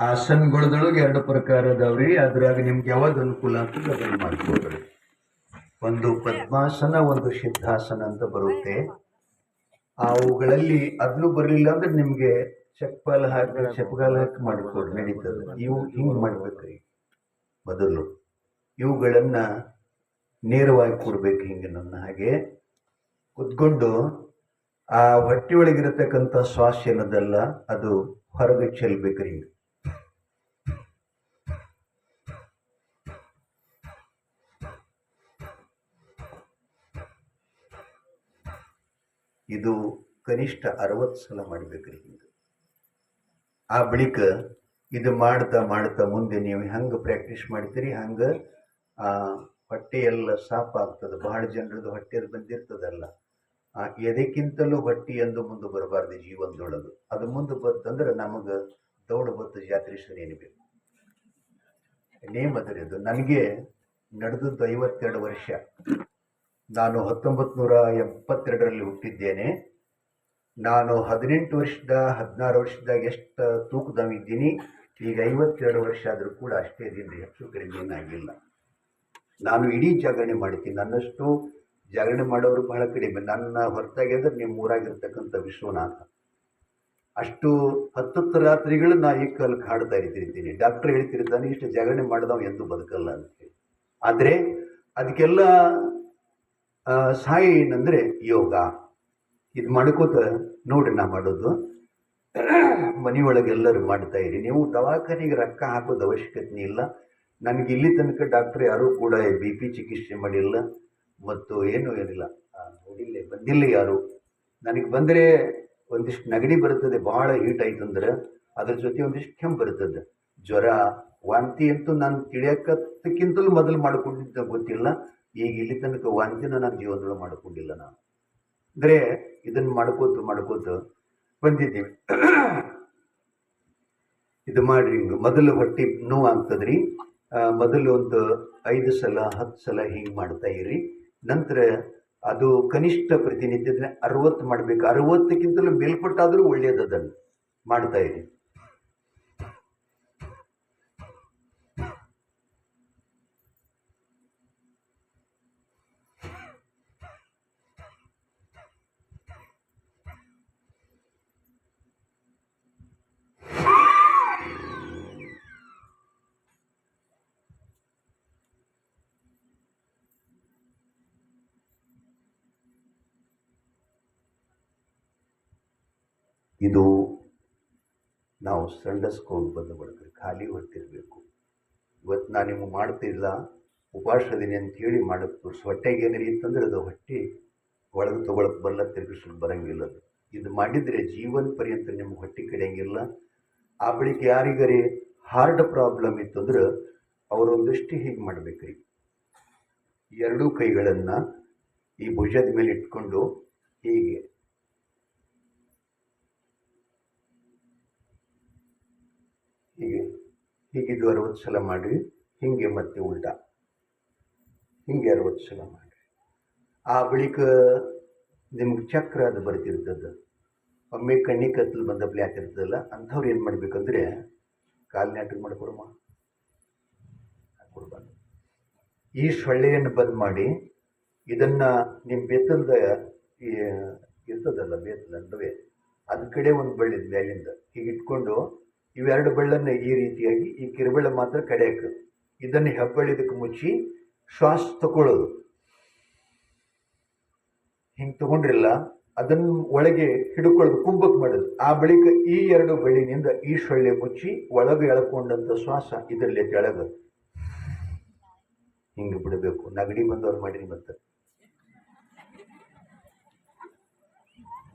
ಆಸನಗಳದೊಳಗೆ ಎರಡು ಪ್ರಕಾರ ಅದಾವ್ರಿ ಅದ್ರಾಗ ನಿಮ್ಗೆ ಯಾವಾಗ ಅನುಕೂಲ ಅಂತ ಅದನ್ನ ಮಾಡ್ಕೋಬೇಕು ಒಂದು ಪದ್ಮಾಸನ, ಒಂದು ಸಿದ್ಧಾಸನ ಅಂತ ಬರುತ್ತೆ. ಅವುಗಳಲ್ಲಿ ಅದನ್ನು ಬರಲಿಲ್ಲ ಅಂದ್ರೆ ನಿಮ್ಗೆ ಚಪ್ಪಲ್ ಹಾಕಿ ಚಪ್ಪಗಾಲ ಹಾಕಿ ಮಾಡ್ಕೊಡ್ರಿ, ನಡೀತದೆ. ಇವು ಹಿಂಗ್ ಮಾಡ್ಬೇಕ್ರಿ. ಮೊದಲು ಇವುಗಳನ್ನ ನೇರವಾಗಿ ಕೊಡ್ಬೇಕು ಹಿಂಗೆ ನನ್ನ ಹಾಗೆ. ಕುತ್ಕೊಂಡು ಆ ಹೊಟ್ಟೆ ಒಳಗಿರತಕ್ಕಂಥ ಶ್ವಾಸ ಏನದಲ್ಲ, ಅದು ಹೊರಗೆ ಚೆಲ್ಬೇಕ್ರಿ ಹಿಂಗೆ. ಇದು ಕನಿಷ್ಠ ಅರವತ್ತು ಸಲ ಮಾಡ್ಬೇಕ್ರಿ ಹಿಂಗೆ. ಆ ಬಳಿಕ ಇದು ಮಾಡ್ತಾ ಮಾಡ್ತಾ ಮುಂದೆ ನೀವು ಹೆಂಗೆ ಪ್ರಾಕ್ಟೀಸ್ ಮಾಡ್ತೀರಿ, ಹಂಗೆ, ಆ, ಹೊಟ್ಟೆ ಎಲ್ಲ ಸಾಪ್ ಆಗ್ತದೆ. ಬಹಳ ಜನರದ್ದು ಹೊಟ್ಟೆಯಲ್ಲಿ ಬಂದಿರ್ತದಲ್ಲ. ಆ, ಎದಕ್ಕಿಂತಲೂ ಹೊಟ್ಟೆ ಎಂದು ಮುಂದೆ ಬರಬಾರ್ದು ಜೀವನದೊಳಗೆ. ಅದು ಮುಂದೆ ಬಂತಂದ್ರೆ ನಮಗೆ ದೌಡ ಬತ್ತು ಜಾತ್ರೆ ಸರಿ ಬೇಕು ನೇಮ್ ಅದು. ನನಗೆ ನಡೆದದ್ದು ಐವತ್ತೆರಡು ವರ್ಷ. ನಾನು ಹತ್ತೊಂಬತ್ತು ನೂರ ಎಪ್ಪತ್ತೆರಡರಲ್ಲಿ ಹುಟ್ಟಿದ್ದೇನೆ. ನಾನು ಹದಿನೆಂಟು ವರ್ಷದ, ಹದಿನಾರು ವರ್ಷದಾಗ ಎಷ್ಟು ತೂಕದವಿದ್ದೀನಿ ಈಗ ಐವತ್ತೆರಡು ವರ್ಷ ಆದರೂ ಕೂಡ ಅಷ್ಟೇ ದಿನ ಹೆಚ್ಚು ಕಡಿಮೆ ಏನಾಗಿಲ್ಲ ನಾನು ಇಡೀ ಜಾಗರಣೆ ಮಾಡ್ತೀನಿ. ನನ್ನಷ್ಟು ಜಾಗರಣೆ ಮಾಡೋರು ಬಹಳ ಕಡಿಮೆ. ನನ್ನ ಹೊರತಾಗಿ ಅಂದ್ರೆ ನಿಮ್ಮ ಊರಾಗಿರ್ತಕ್ಕಂಥ ವಿಶ್ವನಾಥ. ಅಷ್ಟು ಹತ್ತತ್ತು ರಾತ್ರಿಗಳು ನಾ ಈ ಕಾಲಕ್ಕೆ ಹಾಡ್ತಾ ಇರ್ತಿರ್ತೀನಿ. ಡಾಕ್ಟರ್ ಹೇಳ್ತಿರ್ತಾನೆ, ಇಷ್ಟು ಜಾಗರಣೆ ಮಾಡಿದವ ಎಂದು ಬದುಕಲ್ಲ ಅಂತ ಹೇಳಿ. ಆದರೆ ಅದಕ್ಕೆಲ್ಲ ಆ, ಸಹಾಯ ಏನಂದ್ರೆ ಯೋಗ. ಇದು ಮಾಡ್ಕೋತ ನೋಡಿ ನಾ ಮಾಡೋದು. ಮನೆಯೊಳಗೆ ಎಲ್ಲರೂ ಮಾಡ್ತಾ ಇರಿ. ನೀವು ದವಾಖಾನೆಗೆ ರೊಕ್ಕ ಹಾಕೋದು ಅವಶ್ಯಕತೆ ಇಲ್ಲ. ನನಗೆ ಇಲ್ಲಿ ತನಕ ಡಾಕ್ಟರ್ ಯಾರೂ ಕೂಡ ಬಿ ಪಿ ಚಿಕಿತ್ಸೆ ಮಾಡಿಲ್ಲ. ಮತ್ತು ಏನೂ ಏನಿಲ್ಲ. ನೋಡಿಲ್ಲ ಬಂದಿಲ್ಲ ಯಾರು. ನನಗೆ ಬಂದರೆ ಒಂದಿಷ್ಟು ನೆಗಡಿ ಬರ್ತದೆ ಭಾಳ ಹೀಟ್ ಆಯ್ತು ಅಂದ್ರೆ ಅದ್ರ ಜೊತೆ ಒಂದಿಷ್ಟು ಕೆಂಪು ಬರ್ತದೆ ಜ್ವರ ವಾಂತಿ ಅಂತೂ ನಾನು ತಿಳಿಯಕತ್ತಕ್ಕಿಂತಲೂ ಮೊದಲು ಮಾಡಿಕೊಂಡಿದ್ದ ಗೊತ್ತಿಲ್ಲ. ಈಗ ಇಲ್ಲಿ ತನಕ ಒಂದಿನ ನನ್ನ ಜೀವನದೊಳಗೆ ಮಾಡ್ಕೊಂಡಿಲ್ಲ ನಾನು. ಅಂದರೆ ಇದನ್ನು ಮಾಡ್ಕೋತ ಮಾಡ್ಕೋತ ಬಂದಿದ್ದೀವಿ ಇದು ಮಾಡ್ರಿ ಮೊದಲು ಹೊಟ್ಟೆ ನೋವು ಆಗ್ತದ್ರಿ. ಮೊದಲು ಒಂದು ಐದು ಸಲ, ಹತ್ತು ಸಲ ಹಿಂಗೆ ಮಾಡ್ತಾ ಇರಿ ನಂತರ ಅದು ಕನಿಷ್ಠ ಪ್ರತಿನಿತ್ಯದ ಅರವತ್ತು ಮಾಡಬೇಕು. ಅರವತ್ತಕ್ಕಿಂತಲೂ ಮೇಲ್ಪಟ್ಟಾದರೂ ಒಳ್ಳೆಯದು ಅದನ್ನು ಮಾಡ್ತಾ ಇರಿ. ಇದು ನಾವು ಸಂಡಸ್ಕೊಂಡು ಬಂದು ಬಿಡ್ತೀವಿ ಖಾಲಿ ಹೊಟ್ಟಿರಬೇಕು ಇವತ್ತು ನಾನು ನಿಮಗೆ ಮಾಡ್ತಿಲ್ಲ ಉಪಾಸದಿನಿ ಅಂತ ಹೇಳಿ ಮಾಡಕ್ಕೆ ತೋರಿಸಿ ಹೊಟ್ಟೆಗೆ ಏನಿಲ್ಲ ಅಂತಂದ್ರೆ ಅದು ಹೊಟ್ಟೆ ಒಳಗೆ ತೊಗೊಳಕ್ಕೆ ಬರಲ್ಲ ತಿರುಗಿಸ್ಲಿಕ್ಕೆ ಬರಂಗಿಲ್ಲ ಅದು. ಇದು ಮಾಡಿದರೆ ಜೀವನ ಪರ್ಯಂತ ನಿಮ್ಗೆ ಹೊಟ್ಟೆ ಕಡಿಯಂಗಿಲ್ಲ. ಆ ಬಳಿಕ ಯಾರಿಗಾರಿ ಹಾರ್ಟ್ ಪ್ರಾಬ್ಲಮ್ ಇತ್ತಂದ್ರೆ ಅವರೊಂದಿಷ್ಟು ಹೀಗೆ ಮಾಡ್ಬೇಕ್ರಿ? ಎರಡೂ ಕೈಗಳನ್ನು ಈ ಭುಜದ ಮೇಲೆ ಇಟ್ಕೊಂಡು ಹೀಗೆ ಹೀಗಿದ್ದು ಅರವತ್ತು ಸಲ ಮಾಡಿ ಹೀಗೆ ಮತ್ತೆ ಉಲ್ಟಾ. ಹಿಂಗೆ ಅರವತ್ತು ಸಲ ಮಾಡಿ ಆ ಬಳಿಕ ನಿಮ್ಗೆ ಚಕ್ರ ಅದು ಬರ್ತಿರ್ತದೆ. ಒಮ್ಮೆ ಕಣ್ಣಿ ಕತ್ತಲು ಬಂದಪ್ಲೆ ಹಾಕಿರ್ತದಲ್ಲ ಅಂಥವ್ರು ಏನು ಮಾಡ್ಬೇಕಂದ್ರೆ ಕಾಲು ನಾಟಕ ಮಾಡ್ಕೊಡಮ್ಮ ಕೊಡ್ಬಾರ್ದು. ಈ ಸೊಳ್ಳೆಯನ್ನು ಬಂದ್ ಮಾಡಿ, ಇದನ್ನು ನಿಮ್ಮ ಬೇತಲ್ದ ಇರ್ತದಲ್ಲ ಬೇತಲ್ ಅಂದವೇ ಅದ ಕಡೆ ಒಂದು ಬಳ್ಳಿದ ಮೇಲಿಂದ ಹೀಗೆ ಇಟ್ಕೊಂಡು ಇವೆರಡು ಬೆಳ್ಳನ್ನು ಈ ರೀತಿಯಾಗಿ, ಈ ಕಿರುಬೆಳ್ಳ ಮಾತ್ರ ಕಡೆಯಕ್ಕೆ ಇದನ್ನು ಹೆಬ್ಬಳ್ಳಿದಕ್ಕೆ ಮುಚ್ಚಿ ಶ್ವಾಸ ತಗೊಳ್ಳೋದು. ಹಿಂಗೆ ತಗೊಂಡ್ರಿಲ್ಲ ಅದನ್ನು ಒಳಗೆ ಹಿಡ್ಕೊಳ್ಳೋದು ಕುಂಭಕ್ಕೆ ಮಾಡೋದು. ಆ ಬಳಿಕ ಈ ಎರಡು ಬಳ್ಳಿನಿಂದ ಈ ಸೊಳ್ಳೆ ಮುಚ್ಚಿ ಒಳಗೆ ಎಳ್ಕೊಂಡಂಥ ಶ್ವಾಸ ಇದರಲ್ಲಿ ಕೆಳಗೆ. ಹಿಂಗೆ ಬಿಡಬೇಕು. ನಗಡಿ ಬಂದವ್ರು ಮಾಡಿರಿ ಮತ್ತೆ.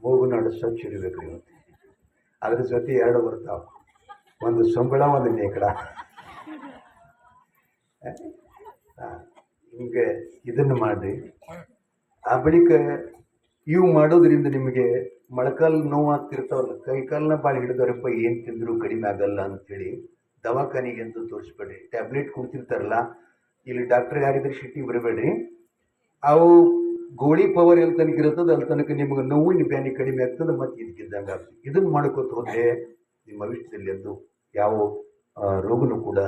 ಮೂಗು ನಾಡು ಸ್ವಚ್ಛ ಇಡಬೇಕು ಅದ್ರ ಜೊತೆ ಎರಡು ಬರ್ತಾವ. ಒಂದು ಸಂಬಳ ಒಂದು ನೇಕಡ ನಿಮಗೆ ಇದನ್ನು ಮಾಡಿರಿ. ಆ ಬಳಿಕ ಇವು ಮಾಡೋದ್ರಿಂದ ನಿಮಗೆ ಮೊಳಕಾಲು ನೋವು ಆಗ್ತಿರ್ತಾವಲ್ಲ ಕೈ ಕಾಲನ್ನ ಭಾಳ ಹಿಡಿದವ್ರಪ್ಪ ಏನು ತಿಂದರೂ ಕಡಿಮೆ ಆಗಲ್ಲ ಅಂತೇಳಿ ದವಾಖಾನೆಗೆ ಎಂದು ತೋರಿಸ್ಬೇಡ್ರಿ. ಟ್ಯಾಬ್ಲೆಟ್ ಕೊಡ್ತಿರ್ತಾರಲ್ಲ, ಇಲ್ಲಿ ಡಾಕ್ಟರ್ ಯಾರಿದ್ರೆ ಶಿಟ್ಟಿ ಬರಬೇಡ್ರಿ. ಅವು ಗೋಳಿ ಪವರ್ ಎಲ್ಲಿ ತನಕ ಇರುತ್ತದೆ ಅಲ್ಲಿ ತನಕ ನಿಮಗೆ ನೋವಿನ ಬ್ಯಾನಿ ಕಡಿಮೆ ಆಗ್ತದೆ ಮತ್ತು ಇದಕ್ಕಿದ್ದಂಗೆ ಆಗ್ತದೆ. ಇದನ್ನು ಮಾಡ್ಕೋತ ಹೋದರೆ ನಿಮ್ಮ ಭವಿಷ್ಯದಲ್ಲಿ ಎಂದು ಯಾವ ರೋಗನೂ ಕೂಡ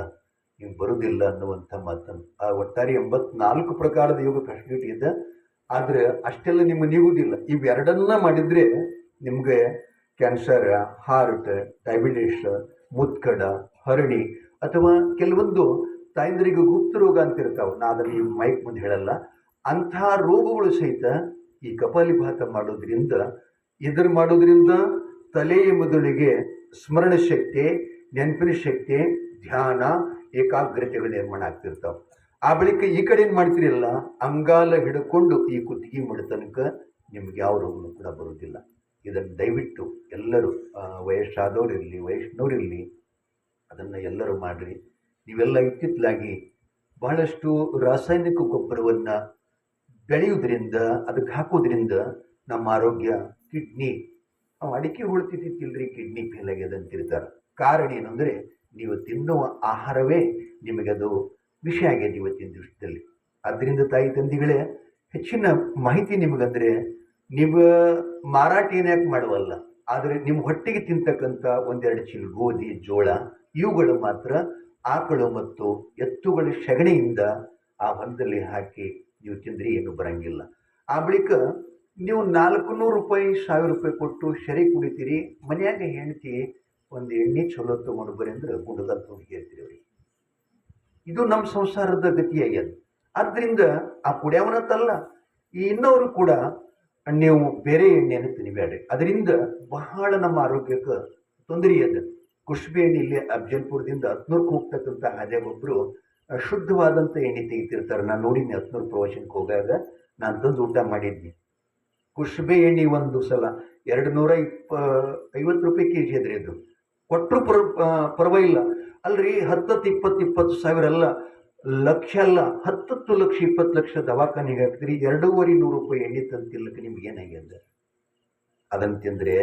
ನೀವು ಬರುವುದಿಲ್ಲ ಅನ್ನುವಂಥ ಮಾತನ್ನು. ಆ, ಒಟ್ಟಾರೆ ಎಂಬತ್ನಾಲ್ಕು ಪ್ರಕಾರದ ಯೋಗ ಫೆಸಿಲಿಟಿ ಇದೆ. ಆದರೆ ಅಷ್ಟೆಲ್ಲ ನಿಮ್ಮ ನೀಗುವುದಿಲ್ಲ. ಇವೆರಡನ್ನ ಮಾಡಿದರೆ ನಿಮಗೆ ಕ್ಯಾನ್ಸರ್, ಹಾರ್ಟ್, ಡಯಾಬಿಟಿಸ್, ಮುತ್ಕಡ ಹರಣಿ ಅಥವಾ ಕೆಲವೊಂದು ತಾಯಂದ್ರಿಗೆ ಗುಪ್ತ ರೋಗ ಅಂತ ಇರ್ತಾವೆ ನಾ ಈ ಮೈಕ್ ಮುಂದೆ ಹೇಳಲ್ಲ. ಅಂಥ ರೋಗಗಳು ಸಹಿತ ಈ ಕಪಾಲಿಭಾತ ಮಾಡೋದ್ರಿಂದ ಇದರ ಮಾಡೋದ್ರಿಂದ ತಲೆಯ ಮೊದಲಿಗೆ ಸ್ಮರಣ ಶಕ್ತಿ ನೆನಪಿನ ಶಕ್ತಿ ಧ್ಯಾನ, ಏಕಾಗ್ರತೆಗಳು ನಿರ್ಮಾಣ ಆಗ್ತಿರ್ತಾವೆ. ಆ ಬಳಿಕ ಈ ಕಡೆ ಏನು ಮಾಡ್ತಿರಲ್ಲ, ಅಂಗಾಲ ಹಿಡ್ಕೊಂಡು ಈ ಕುತ್ತಿಗೆ ಮಾಡೋ ತನಕ ನಿಮ್ಗೆ ಯಾವ ರೋಗನೂ ಕೂಡ ಬರೋದಿಲ್ಲ ಇದನ್ನು ದಯವಿಟ್ಟು ಎಲ್ಲರೂ ವಯಸ್ಸಾದವರಿರಲಿ ವಯಸ್ಸಿನವರಿರಲಿ ಅದನ್ನು ಎಲ್ಲರೂ ಮಾಡಿರಿ. ನೀವೆಲ್ಲ ಇತ್ತಿತ್ತಲಾಗಿ ಬಹಳಷ್ಟು ರಾಸಾಯನಿಕ ಗೊಬ್ಬರವನ್ನು ಬೆಳೆಯುವುದರಿಂದ, ಅದಕ್ಕೆ ಹಾಕೋದ್ರಿಂದ ನಮ್ಮ ಆರೋಗ್ಯ, ಕಿಡ್ನಿ ಅಡಿಕೆ ಉಳ್ತಿದ್ದಿತ್ತಿಲ್ರಿ ಕಿಡ್ನಿ ಫೇಲ್ ಆಗ್ಯದ ಅಂತಿರ್ತಾರೆ ಕಾರಣ ಏನಂದರೆ ನೀವು ತಿನ್ನುವ ಆಹಾರವೇ ನಿಮಗದು ವಿಷಯ ಆಗಿದೆ ಇವತ್ತಿನ ದಿವಸದಲ್ಲಿ. ಅದರಿಂದ ತಾಯಿ ತಂದೆಗಳೇ, ಹೆಚ್ಚಿನ ಮಾಹಿತಿ ನಿಮಗಂದರೆ ನೀವು ಮಾರಾಟ ಏನ್ಯಾಕೆ ಮಾಡುವಲ್ಲ, ಆದರೆ ನಿಮ್ಮ ಹೊಟ್ಟೆಗೆ ತಿಂತಕ್ಕಂಥ ಒಂದೆರಡು ಚೀಲ ಗೋಧಿ, ಜೋಳ, ಇವುಗಳು ಮಾತ್ರ ಆಕಳು ಮತ್ತು ಎತ್ತುಗಳ ಸಗಣಿಯಿಂದ ಆ ಹೊಲದಲ್ಲಿ ಹಾಕಿ ನೀವು ತಿಂದರೆ ಏನು ಬರಂಗಿಲ್ಲ. ಆ ಬಳಿಕ ನೀವು ನಾಲ್ಕು ನೂರು ರೂಪಾಯಿ, ಸಾವಿರ ರೂಪಾಯಿ ಕೊಟ್ಟು ಶರಿ ಕುಡಿತೀರಿ, ಮನೆಯಾಗ ಹೆಂಡತಿ ಒಂದು ಎಣ್ಣೆ ಚಲೋ ತೊಗೊಂಡು ಬರೀ ಅಂದ್ರೆ ತೊಗೊಂಡು ಹೇಳ್ತೀರಿ ಇದು ನಮ್ಮ ಸಂಸಾರದ ಗತಿಯಾಗ್ಯದ. ಆದ್ದರಿಂದ ಆ ಕುಡಿಯವನತ್ತಲ್ಲ ಈ ಇನ್ನವರು ಕೂಡ ನೀವು ಬೇರೆ ಎಣ್ಣೆಯನ್ನು ತಿನ್ನಬೇಡ್ರಿ ಅದರಿಂದ ಬಹಳ ನಮ್ಮ ಆರೋಗ್ಯಕ್ಕೆ ತೊಂದರೆ ಅದ ಕುಷ್ಬೆ ಎಣ್ಣೆ ಇಲ್ಲಿ ಅಫ್ಜಲ್ಪುರದಿಂದ ಹತ್ನೂರ್ಗೆ ಹೋಗ್ತಕ್ಕಂಥ ಹಾದ್ಯಾಗ ಒಬ್ಬರು ಶುದ್ಧವಾದಂಥ ಎಣ್ಣೆ ತೆಗಿತಿರ್ತಾರೆ. ನಾನು ನೋಡಿನಿ ಹತ್ನೂರು ಪ್ರವಾಸಕ್ಕೆ ಹೋಗಾಗ, ನಾನು ತಂದು ಊಟ ಮಾಡಿದ್ನಿ. ಕುಷ್ಬೆ ಎಣ್ಣೆ ಒಂದು ಸಲ ಎರಡು ನೂರ ಇಪ್ಪ, ಐವತ್ತು ರೂಪಾಯಿ ಕೆ ಜಿ ಅದ್ರಿ ಅದು. ಕೊಟ್ಟರು ಪರ ಇಲ್ಲ ಅಲ್ರಿ ಹತ್ತತ್ತು, ಇಪ್ಪತ್ತು ಇಪ್ಪತ್ತು ಸಾವಿರ ಅಲ್ಲ, ಲಕ್ಷ ಅಲ್ಲ, ಹತ್ತತ್ತು ಲಕ್ಷ, ಇಪ್ಪತ್ತು ಲಕ್ಷ ದವಾಖಾನೆಗೆ ಹಾಕ್ತೀರಿ, ಎರಡೂವರೆ ನೂರು ರೂಪಾಯಿ ಎಣ್ಣೆ ತಂತಿಲ್ಲಕ್ಕೆ ನಿಮ್ಗೆ ಏನಾಗ್ಯದ ಅದನ್ನು ತಿಂದರೆ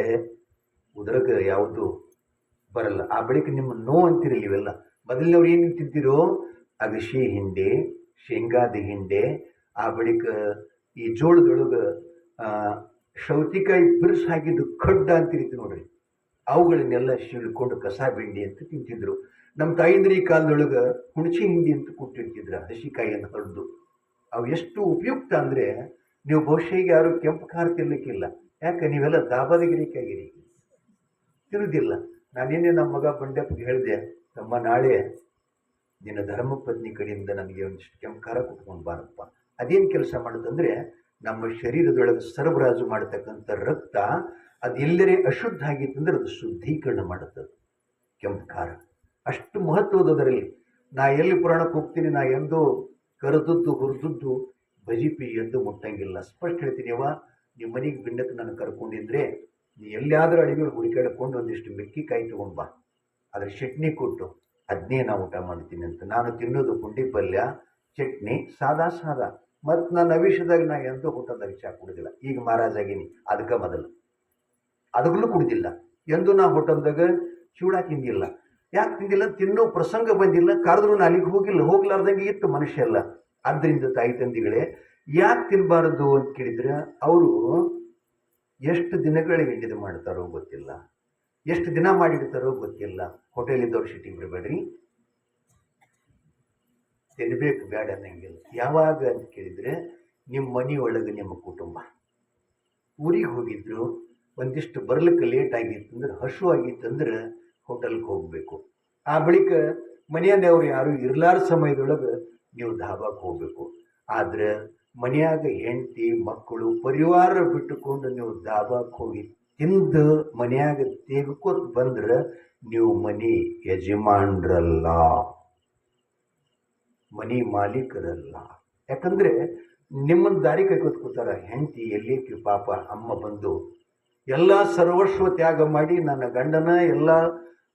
ಉದರಕ್ಕೆ ಯಾವುದು ಬರಲ್ಲ. ಆ ಬಳಿಕ ನಿಮ್ಮ ನೋವು ಅಂತಿರಲಿ ಇವೆಲ್ಲ ಮೊದಲಿನವ್ರು ಏನು ತಿಂತಿರೋ? ಅಗಶಿ ಹಿಂಡೆ, ಶೇಂಗಾದ ಹಿಂಡೆ, ಆ ಬಳಿಕ ಈ ಜೋಳದೊಳಗೆ ಸೌತಿಕಾಯಿ ಬಿರ್ಸ್ ಹಾಕಿದ್ದು ಖಡ್ಡ ಅಂತಿರಿತು ನೋಡ್ರಿ. ಅವುಗಳನ್ನೆಲ್ಲ ಸೀಳ್ಕೊಂಡು ಕಸ, ಬೆಂಡಿ ಅಂತ ತಿಂತಿದ್ರು. ನಮ್ಮ ತಾಯಂದ್ರಿ ಕಾಲದೊಳಗೆ ಹುಣಸೆ ಹಿಂಡಿ ಅಂತ ಕೊಟ್ಟಿರ್ತಿದ್ರು ಹಸಿಕಾಯಿಯನ್ನು ಹೊಡೆದು ಅವು ಎಷ್ಟು ಉಪಯುಕ್ತ ಅಂದರೆ ನೀವು ಬಹುಶಃ ಈಗ ಯಾರು ಕೆಂಪು ಖಾರ ತಿನ್ನಲಿಕ್ಕಿಲ್ಲ ಯಾಕೆ? ನೀವೆಲ್ಲ ದಾಬಾದಗಿರಿಕಾಗಿರಿ. ತಿರುವುದಿಲ್ಲ ನಾನೇನೇ ನಮ್ಮ ಮಗ ಬಂಡೆಪ್ಪ ಹೇಳಿದೆ, ತಮ್ಮ ನಾಳೆ ನಿನ್ನ ಧರ್ಮಪತ್ನಿ ಕಡೆಯಿಂದ ನಮಗೆ ಒಂದಿಷ್ಟು ಕೆಂಪು ಖಾರ ಬಾರಪ್ಪ. ಅದೇನು ಕೆಲಸ ಮಾಡುತ್ತಂದರೆ, ನಮ್ಮ ಶರೀರದೊಳಗೆ ಸರಬರಾಜು ಮಾಡತಕ್ಕಂಥ ರಕ್ತ ಅದು ಎಲ್ಲರೇ ಅಶುದ್ಧ ಆಗಿತ್ತಂದ್ರೆ ಅದು ಶುದ್ಧೀಕರಣ ಮಾಡುತ್ತದೆ. ಕೆಂಪು ಖಾರ. ಅಷ್ಟು ಮಹತ್ವದ ಅದರಲ್ಲಿ. ನಾ ಎಲ್ಲಿ ಪುರಾಣಕ್ಕೆ ಹೋಗ್ತೀನಿ, ನಾ ಎಂದೋ ಕರೆದದ್ದು ಹುರಿದದ್ದು ಬಜಿ ಪಿಜಿ ಎಂದು ಮುಟ್ಟಂಗಿಲ್ಲ. ಸ್ಪಷ್ಟ ಹೇಳ್ತೀನಿ ಅವ ನಿಮ್ಮ ಮನೆಗೆ ಬಿಂಡಕ್ಕೆ ನಾನು ಕರ್ಕೊಂಡಿದ್ರೆ ನೀ ಎಲ್ಲಿಯಾದರೂ ಅಡಿಗೆ ಹುಡುಕಾಡಿಕೊಂಡು ಒಂದಿಷ್ಟು ಮೆಕ್ಕಿಕಾಯಿ ತೊಗೊಂಡು ಬಾ. ಅದ್ರ ಚಟ್ನಿ ಕೊಟ್ಟು ಅದನ್ನೇ ನಾ ಊಟ ಮಾಡ್ತೀನಿ ಅಂತ. ನಾನು ತಿನ್ನೋದು ಪುಂಡಿ ಪಲ್ಯ, ಚಟ್ನಿ ಸಾದಾ ಸಾದಾ. ಮತ್ತು ನನ್ನ ಅವಿಷದಾಗ ನಾ ಎಂದೂ ಊಟದಾಗ ಚಾ ಕುಡಿದಿಲ್ಲ. ಈಗ ಮಹಾರಾಜ್ ಆಗೀನಿ ಅದಕ್ಕೆ ಮೊದಲು. ಅದಕ್ಕೂ ಕುಡಿದಿಲ್ಲ. ಎಂದು ನಾ ಹೋಟೆಲ್ದಾಗ ಚೂಡ ತಿಂದಿಲ್ಲ ಯಾಕೆ ತಿಂದಿಲ್ಲ ತಿನ್ನೋ ಪ್ರಸಂಗ ಬಂದಿಲ್ಲ, ಕರೆದ್ರು ನಾನು ಅಲ್ಲಿಗೆ ಹೋಗಿಲ್ಲ, ಹೋಗ್ಲಾರ್ದಂಗೆ ಇತ್ತು ಮನುಷ್ಯ ಅಲ್ಲ ಆದ್ದರಿಂದ ತಾಯಿ ತಂದಿಗಳೇ, ಯಾಕೆ ತಿನ್ನಬಾರದು ಅಂತ ಕೇಳಿದ್ರೆ, ಅವರು ಎಷ್ಟು ದಿನಗಳಿಗೆ ಇದು ಮಾಡ್ತಾರೋ ಗೊತ್ತಿಲ್ಲ. ಎಷ್ಟು ದಿನ ಮಾಡಿಡ್ತಾರೋ ಗೊತ್ತಿಲ್ಲ. ಹೋಟೆಲಿದ್ದವ್ರು ಸಿಟಿ ಬಿಡಬೇಡ್ರಿ. ತಿನ್ಬೇಕು ಬೇಡ ಅನ್ನಂಗಿಲ್ಲ ಯಾವಾಗ ಅಂತ ಕೇಳಿದರೆ, ನಿಮ್ಮ ಮನೆಯೊಳಗೆ ನಿಮ್ಮ ಕುಟುಂಬ. ಊರಿಗೆ ಹೋಗಿದ್ರು ಒಂದಿಷ್ಟು ಬರ್ಲಿಕ್ಕೆ ಲೇಟ್ ಆಗಿತ್ತು ಅಂದ್ರೆ ಅಂದ್ರೆ ಹೋಟೆಲ್ಗೆ ಹೋಗಬೇಕು. ಆ ಬಳಿಕ ಮನೆಯವ್ರು ಯಾರು ಇರ್ಲಾರ ಸಮಯದೊಳಗೆ ನೀವು ಧಾಬಾಕ್ಕೆ ಹೋಗಬೇಕು. ಆದ್ರೆ ಮನೆಯಾಗ ಹೆಂಡತಿ, ಮಕ್ಕಳು, ಪರಿವಾರ ಬಿಟ್ಟುಕೊಂಡು ನೀವು ಧಾಬಾಕ್ಕೆ ಹೋಗಿ ತಿಂದು ಮನೆಯಾಗ ತೆಗೆಕೋತ್ ಬಂದ್ರೆ ನೀವು ಮನೆ ಯಜಮಾನ್ರಲ್ಲ. ಮನೆ ಮಾಲೀಕರಲ್ಲ. ಯಾಕಂದ್ರೆ ನಿಮ್ಮನ್ನು ದಾರಿ ಕೈಕೊತ್ ಕೂತಾರ ಹೆಂಡತಿ ಎಲ್ಲಿ ಪಾಪ ಅಮ್ಮ ಬಂದು ಎಲ್ಲ ಸರ್ವಸ್ವ ತ್ಯಾಗ ಮಾಡಿ ನನ್ನ ಗಂಡನ, ಎಲ್ಲ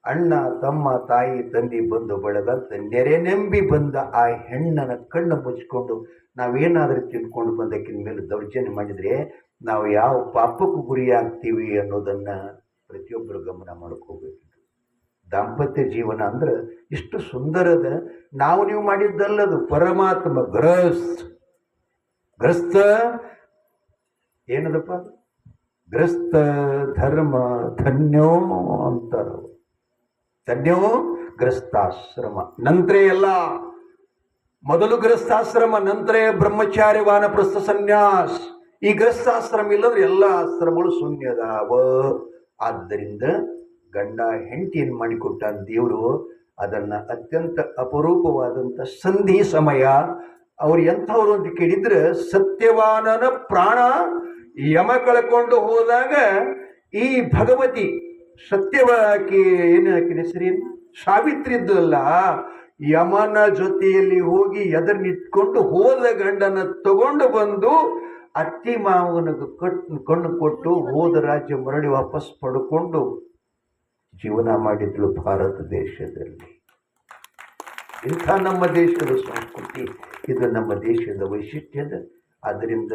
ಅಣ್ಣ, ತಮ್ಮ, ತಾಯಿ, ತಂದೆ ಬಂದು ಬಳಗಂತ ನೆರೆ ನೆಂಬಿ ಬಂದ ಆ ಹೆಣ್ಣನ ಕಣ್ಣು ಮುಚ್ಚಿಕೊಂಡು ನಾವೇನಾದರೂ ತಿಳ್ಕೊಂಡು ಬಂದಕ್ಕಿನ ಮೇಲೆ ದೌರ್ಜನ್ಯ ಮಾಡಿದರೆ ನಾವು ಯಾವ ಪಾಪಕ್ಕೂ ಗುರಿಯಾಗ್ತೀವಿ ಅನ್ನೋದನ್ನು ಪ್ರತಿಯೊಬ್ಬರು ಗಮನ ಮಾಡ್ಕೋಬೇಕು ದಾಂಪತ್ಯ ಜೀವನ ಅಂದ್ರೆ ಇಷ್ಟು ಸುಂದರದ ನಾವು ನೀವು ಮಾಡಿದ್ದಲ್ಲದು ಪರಮಾತ್ಮ ಗ್ರಸ್ತ್ ಗ್ರಸ್ತ ಏನದಪ್ಪ? ಗ್ರಸ್ತ ಧರ್ಮ ಧನ್ಯೋ ಅಂತಾರ. ಧನ್ಯೋ ಗ್ರಸ್ತಾಶ್ರಮ ನಂತರ ಎಲ್ಲ ಮೊದಲು ಗೃಹಸ್ಥಾಶ್ರಮ, ನಂತರ ಬ್ರಹ್ಮಚಾರಿ ವಾನಪ್ರಸ್ಥ ಸನ್ಯಾಸ್. ಈ ಗೃಹಸ್ಥಾಶ್ರಮ ಇಲ್ಲದ್ರೆ ಎಲ್ಲ ಆಶ್ರಮಗಳು ಶೂನ್ಯದಾವ. ಆದ್ದರಿಂದ ಗಂಡ ಹೆಂಡತಿ ಏನ್ ಮಾಡಿಕೊಟ್ಟ ದೇವರು ಅದನ್ನ ಅತ್ಯಂತ ಅಪರೂಪವಾದಂಥ ಸಂಧಿ ಸಮಯ. ಅವ್ರು ಎಂಥವ್ರು ಅಂತ ಕೇಳಿದ್ರೆ ಸತ್ಯವಾನನ ಪ್ರಾಣ ಯಮ ಕಳ್ಕೊಂಡು ಹೋದಾಗ ಈ ಭಗವತಿ ಸತ್ಯವಾಕಿ ಏನು ಆಕಿನ ಹೆಸರೇನು ಸಾವಿತ್ರಿ ಇದ್ದಲ್ಲ, ಯಮನ ಜೊತೆಯಲ್ಲಿ ಹೋಗಿ ಎದರ್ ನಿಂತ್ಕೊಂಡು ಹೋದ ಗಂಡನ ತಗೊಂಡು ಬಂದು ಅತ್ತಿ ಮಾವನಿಗೆ ಕಟ್, ಕಣ್ಣು ಕೊಟ್ಟು ಹೋದ ರಾಜ್ಯ ಮರಳಿ ವಾಪಸ್ ಪಡ್ಕೊಂಡು ಜೀವನ ಮಾಡಿದ್ಲು ಭಾರತ ದೇಶದಲ್ಲಿ. ಇಂಥ ನಮ್ಮ ದೇಶದ ಸಂಸ್ಕೃತಿ, ಇದು ನಮ್ಮ ದೇಶದ ವೈಶಿಷ್ಟ್ಯದ. ಆದ್ದರಿಂದ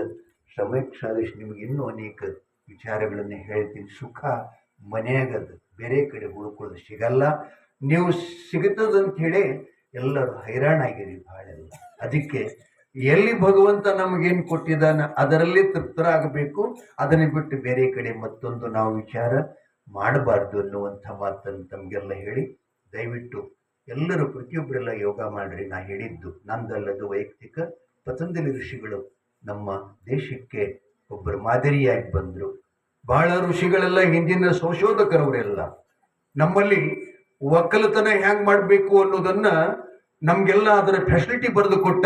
ಸಮಯಕ್ಷಾದಷ್ಟು ನಿಮಗೆ ಇನ್ನೂ ಅನೇಕ ವಿಚಾರಗಳನ್ನು ಹೇಳ್ತೀನಿ. ಸುಖ ಮನೆಯಾಗದ. ಬೇರೆ ಕಡೆ ಹುಡುಕೊಳ್ಳೋದು ಸಿಗಲ್ಲ. ನೀವು ಸಿಗುತ್ತದಂತ ಹೇಳಿ ಎಲ್ಲರೂ ಹೈರಾಣಾಗಿರಿ ಭಾಳೆಲ್ಲ ಅದಕ್ಕೆ ಎಲ್ಲಿ ಭಗವಂತ ನಮಗೇನು ಕೊಟ್ಟಿದ್ದಾನೆ ಅದರಲ್ಲಿ ತೃಪ್ತರಾಗಬೇಕು. ಅದನ್ನು ಬಿಟ್ಟು ಬೇರೆ ಕಡೆ ಮತ್ತೊಂದು ನಾವು ವಿಚಾರ ಮಾಡಬಾರ್ದು ಅನ್ನುವಂಥ ಮಾತನ್ನು ತಮಗೆಲ್ಲ ಹೇಳಿ ದಯವಿಟ್ಟು ಎಲ್ಲರೂ ಪ್ರತಿಯೊಬ್ಬರೆಲ್ಲ ಯೋಗ ಮಾಡ್ರಿ. ನಾ ಹೇಳಿದ್ದು ನಂದಲ್ಲದು ವೈಯಕ್ತಿಕ, ಪತಂಜಲಿ ಋಷಿಗಳು ನಮ್ಮ ದೇಶಕ್ಕೆ ಒಬ್ಬರು ಮಾದರಿಯಾಗಿ ಬಂದರು. ಬಹಳ ಋಷಿಗಳೆಲ್ಲ, ಹಿಂದಿನ ಸಂಶೋಧಕರವರೆಲ್ಲ ನಮ್ಮಲ್ಲಿ ಒಕ್ಕಲತನ ಹ್ಯಾಂಗ್ ಮಾಡಬೇಕು ಅನ್ನೋದನ್ನ ನಮಗೆಲ್ಲ ಅದರ ಫೆಸಿಲಿಟಿ ಬರೆದು ಕೊಟ್ಟ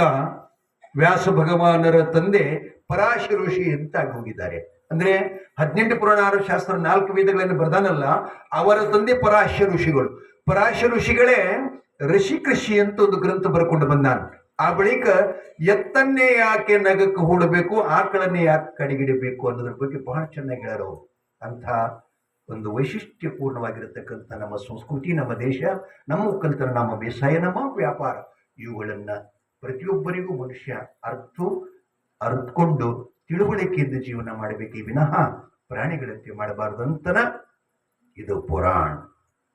ವ್ಯಾಸ ಭಗವಾನರ ತಂದೆ ಪರಾಶಿ ಋಷಿ ಅಂತ ಹೋಗಿದ್ದಾರೆ. ಅಂದ್ರೆ ಹದಿನೆಂಟು ಪುರಾಣ ಶಾಸ್ತ್ರ ನಾಲ್ಕು ವೇದಗಳನ್ನು ಬರ್ದಾನಲ್ಲ, ಅವರ ತಂದೆ ಪರಾಶ ಋಷಿಗಳು. ಪರಾಶ ಋಷಿಗಳೇ ಋಷಿ ಕೃಷಿ ಅಂತ ಒಂದು ಗ್ರಂಥ ಬರ್ಕೊಂಡು ಬಂದಾನ. ಆ ಬಳಿಕ ಎತ್ತನ್ನೇ ಯಾಕೆ ನಗಕ್ಕೆ ಹೂಡಬೇಕು, ಆಕಳನ್ನೇ ಯಾಕೆ ಕಡೆಗಿಡಬೇಕು ಅನ್ನೋದ್ರ ಬಗ್ಗೆ ಬಹಳ ಚೆನ್ನಾಗಿ ಹೇಳೋರು ಅಂತ ಒಂದು ವೈಶಿಷ್ಟ್ಯಪೂರ್ಣವಾಗಿರತಕ್ಕಂಥ ನಮ್ಮ ಸಂಸ್ಕೃತಿ, ನಮ್ಮ ದೇಶ, ನಮ್ಮ ಒಕ್ಕಲ್ತನ ನಮ್ಮ ಬೇಸಾಯ, ನಮ್ಮ ವ್ಯಾಪಾರ, ಇವುಗಳನ್ನ ಪ್ರತಿಯೊಬ್ಬರಿಗೂ ಮನುಷ್ಯ ಅರ್ಥ ಅರ್ಥಕೊಂಡು ತಿಳುವಳಿಕೆಯಿಂದ ಜೀವನ ಮಾಡಬೇಕೇ ವಿನಃ ಪ್ರಾಣಿಗಳಂತೆ ಮಾಡಬಾರದು ಅಂತನ ಇದು ಪುರಾಣ,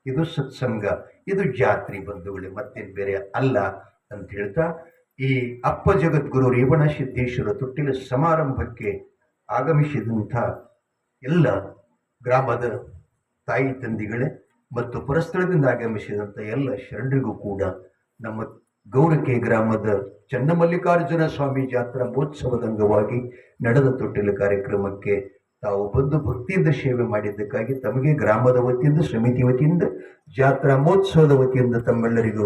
ಇದು ಸತ್ಸಂಗ, ಇದು ಜಾತ್ರಿ ಬಂಧುಗಳು ಮತ್ತೇನು ಬೇರೆ ಅಲ್ಲ ಅಂತ ಹೇಳ್ತಾ ಈ ಅಪ್ಪ ಜಗದ್ಗುರು ರೇವಣ ಸಿದ್ದೇಶ್ವರ ತೊಟ್ಟಿಲ ಸಮಾರಂಭಕ್ಕೆ ಆಗಮಿಸಿದಂಥ ಎಲ್ಲ ಗ್ರಾಮದ ತಾಯಿ ತಂದಿಗಳೇ ಮತ್ತು ಪುರಸ್ಥಳದಿಂದ ಆಗಮಿಸಿದಂಥ ಎಲ್ಲ ಶರಣರಿಗೂ ಕೂಡ ನಮ್ಮ ಗೌರಕೆ ಗ್ರಾಮದ ಚನ್ನಮಲ್ಲಿಕಾರ್ಜುನ ಸ್ವಾಮಿ ಜಾತ್ರಾ ಮಹೋತ್ಸವದ ಅಂಗವಾಗಿ ನಡೆದ ತೊಟ್ಟಿಲ ಕಾರ್ಯಕ್ರಮಕ್ಕೆ ತಾವು ಬಂದು ಭಕ್ತಿಯಿಂದ ಸೇವೆ ಮಾಡಿದ್ದಕ್ಕಾಗಿ ತಮಗೆ ಗ್ರಾಮದ ವತಿಯಿಂದ, ಸಮಿತಿ ವತಿಯಿಂದ, ಜಾತ್ರಾ ಮಹೋತ್ಸವದ ವತಿಯಿಂದ ತಮ್ಮೆಲ್ಲರಿಗೂ